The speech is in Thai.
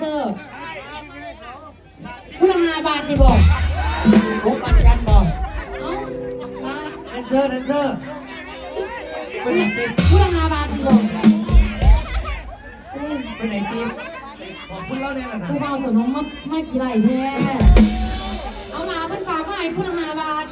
เซอร์ผู้ละห้าบาทดิบอกโอ้ปันกันบอกเอ้าาแดนเซอร์แดนเซอร์เป็นไหนตีมผู้ละห้าบาทดิบอกเอ้ยป็นไหนทีมขอบคุณเล่าเนี่ยนะนะกูเบาสนมมาไม่ขี้ไหลแท้เอาลาเพิ่นฝากมาให้ผู้ละห้าบาท